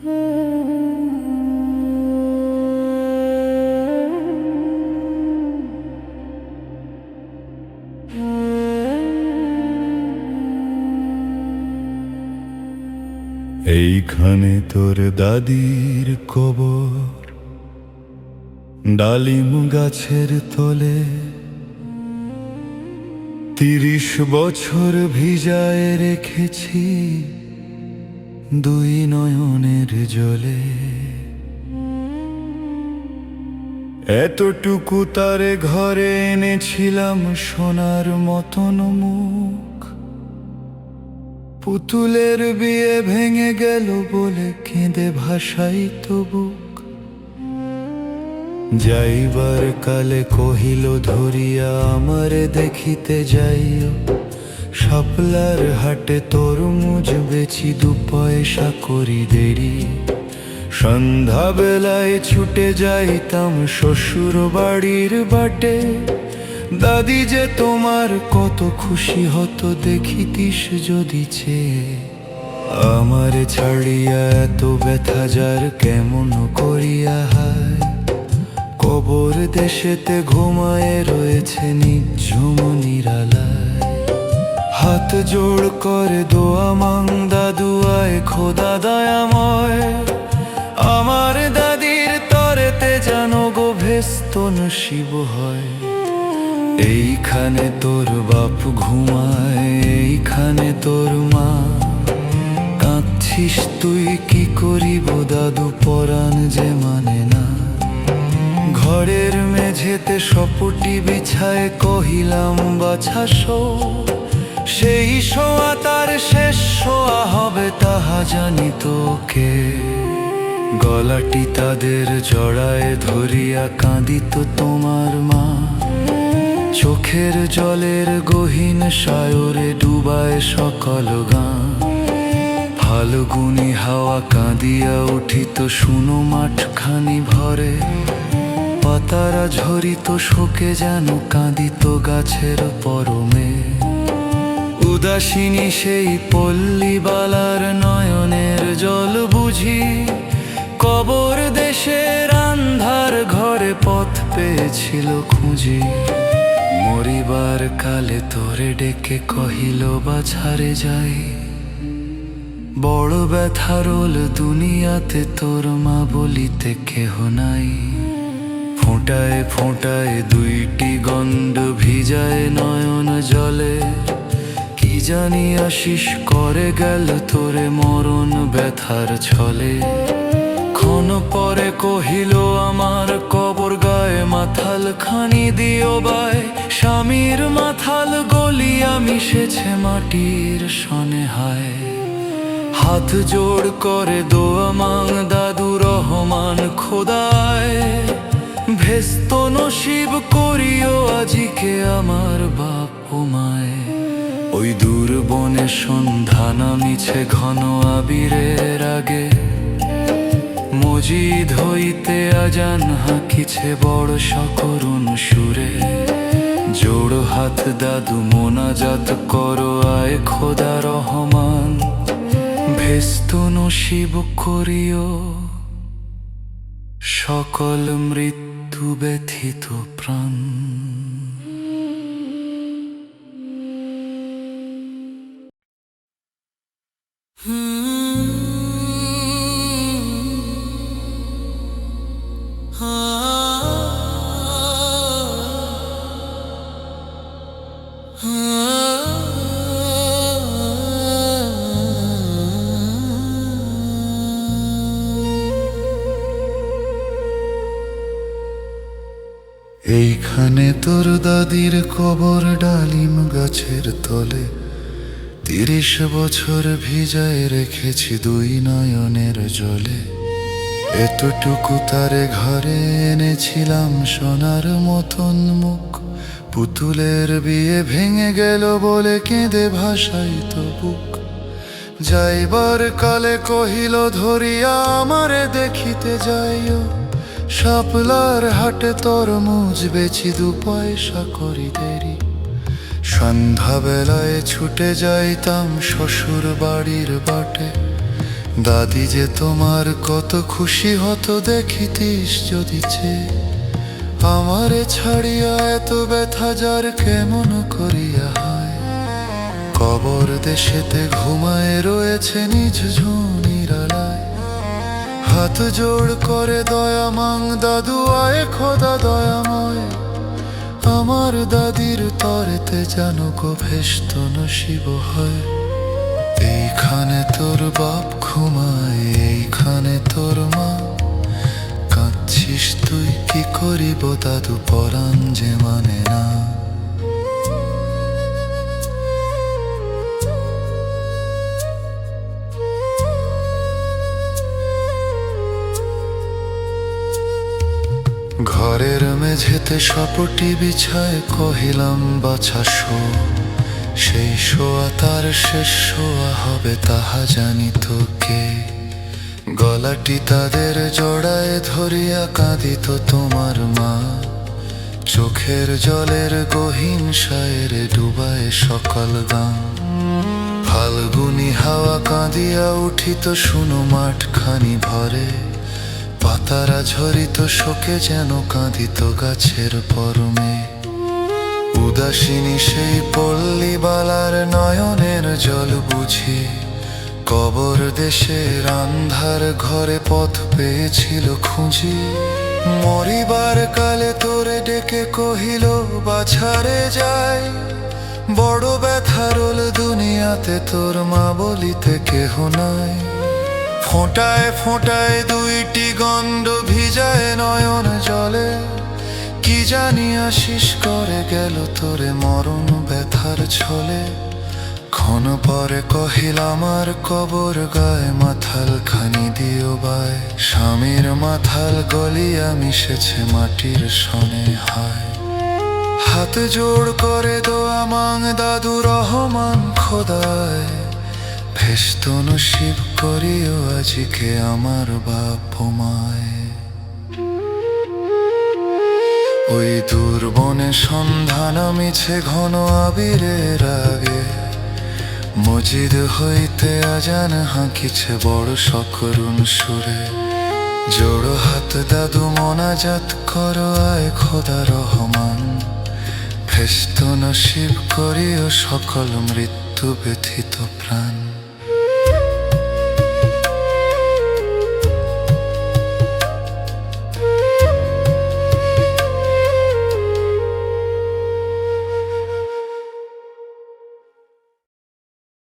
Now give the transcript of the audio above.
এইখানে তোর দাদির কবর ডালিম গাছের তলে। তিরিশ বছর ভিজায় রেখেছি দুই নয়নের জলে। এতটুকু তারে ঘরে এনেছিলাম সোনার মতন মুখ। পুতুলের বিয়ে ভেঙে গেল বলে কেঁদে ভাসাই তো বুক। যাইবার কালে কহিল, ধরিয়া আমারে দেখিতে যাইও। শাপলার হাটে তরমুজ বেচি, দু পয়সা করি দেরি। সন্ধ্যা বেলায় ছুটে যাইতাম শ্বশুর বাড়ির বাটে। দাদি যে তোমার কত খুশি হতো, দেখিতিস যদি চেয়ে। আমার ছাড়িয়া এত ব্যথা যার কেমন করিয়া হায়? কবর দেশেতে ঘুমায় রয়েছে নিঝুম নিরালায়। হাত জোড় করে দোয়া মাং দাদু, আয় খোদা দয়াময়। আমার দাদির তরেতে জানো গো ভেস্তন শিব হয়। এইখানে তোর বাপ ঘুমায়, এইখানে তোর মা। কাঁদছিস তুই, কি করিব দাদু, পরাণ যে মানে না। ঘরের মেঝেতে সপুটি বিছায় কহিলাম, বাছা সেই শোয়া তার শেষ শোয়া হবে তাহা জানি তোকে। গলাটি তাদের জড়ায় ধরিয়া কাঁদিত তোমার মা। চোখের জলের গহীন সায়রে ডুবায় সকল গান। ফাল্গুনি হাওয়া কাঁদিয়া উঠিত শুনো মাঠখানি ভরে। পাতারা ঝরিত শোকে যেন কাঁদিত গাছের পরমে। উদাসিনী সেই পল্লীবালার নয়নের জল বুঝি। কবর দেশের আন্ধার ঘরে পথ পেয়েছিল খুঁজি। মরিবার কালে তোরে ডেকে কহিল, বাছারে যাই। বড় ব্যথারোল দুনিয়াতে তোর মা বলিতে কেহ নাই। ফোঁটায় ফোঁটায় দুইটি গন্ধ ভিজায় নয়ন জলে। জানি আশিস, করে গেল তোরে মরণ ব্যথার ছলে। ক্ষণ পরে কহিল, আমার কবর গায়ে মাথাল খানি দিও বাই স্বামীর মাথাল গলিয়া মিশেছে মাটির সনে হায় হাত জোড় করে দোয়া মাং, দাদু রহমান খোদায়। ভেস্ত নসিব করিও, আজিকে আমার বাপ মায়। ওই দূর বনে সন্ধ্যা নামিছে ঘন আবিরের আগে। মজিদ হইতে আজান হাঁকিছে বড় সকরুণ সুরে। জোড় হাত দাদু মোনাজাত করো আয় খোদা রহমান। ভেস্ত নসিব করিও। সকল মৃত্যু ব্যথিত প্রাণ। এইখানে তোর দাদির কবর ডালিম গাছের তলে। তিরিশ বছর ভিজায় রেখেছি দুই নয়নের জলে। এতটুকু তারে ঘরে এনেছিলাম সোনার মতন মুখ। পুতুলের বিয়ে ভেঙে গেল বলে কেঁদে ভাসাই তো বুক। যাইবার কালে কহিল, ধরিয়া আমারে দেখিতে যাইও। শাপলার হাটে তরমুজ বেছি দু পয়সা করি দেরি। সন্ধ্যাবেলায় ছুটে যাইতাম শ্বশুর বাড়ির বাটে। দাদি যে তোমার কত খুশি হতো দেখিতিস যদি চেয়ে আমারে ছাড়িয়া এত ব্যথা যার কেমন করিয়া হয়। কবর দেশেতে ঘুমায় রয়েছে নিজ ঝুনিরালায় হাত জোড় করে দয়া মাং দাদু, আয় খোদা দয়াময়। আমার দাদির তরেতে যেন গো ভেস্ত নসিব হয়। এইখানে তোর বাপ ঘুমায়, এইখানে তোর মা। কাঁদছিস তুই, কি করিব দাদু, পরাণ যে মানে না। ঘরের মেঝেতে সপটি বিছায় কহিলাম, বাছা শো, সেই শোয়া তার শেষ শোয়া হবে, তাহা জানি তো কে গলাটি তাদের জড়ায় ধরিয়া কাঁদিত তোমার মা। চোখের জলের গহীন সায়েরে ডুবায় সকল গান। ফাল্গুনি হাওয়া কাঁদিয়া উঠিত, শুনো মাঠখানি ভরে। পাতারা ঝরিত শোকে যেন কাঁদিত গাছের পরমে। উদাসিনী সেই পল্লী বালার নয়নের জল বুঝি। কবর দেশের আন্ধার ঘরে পথ পেয়েছিল খুঁজি। মরিবার কালে তোরে ডেকে কহিল, বাছারে যায়। বড় ব্যথারল দুনিয়াতে তোর মা বলিতে কেহ নাই। ফোঁটায় ফোঁটায় দুইটি গন্ধ ভিজায় নয়ন জলে। কি জানি আশিস করে গেল তোরে মরণ ব্যথার ছলে। ক্ষণ পরে কহিল, আমার কবর গায়ে মাথাল খানি দিও বায় স্বামীর মাথাল গলিয়া মিশেছে মাটির সনে হয়। হাত জোড় করে দোয়া মাং দাদু রহমান খোদায়। ভেস্ত নসিব করিও আজকে আমার বাপ মায়। ওই দুর্বনে সন্ধান মিছে ঘন আবিরের আগে। মজিদ হইতে আজান হাঁকিছে বড় সকরুণ সুরে। জোড়ো হাত দাদু মনাজাত করো আয় খোদা রহমান। ভেস্ত নসিব করিও সকল মৃত্যু ব্যথিত প্রাণ।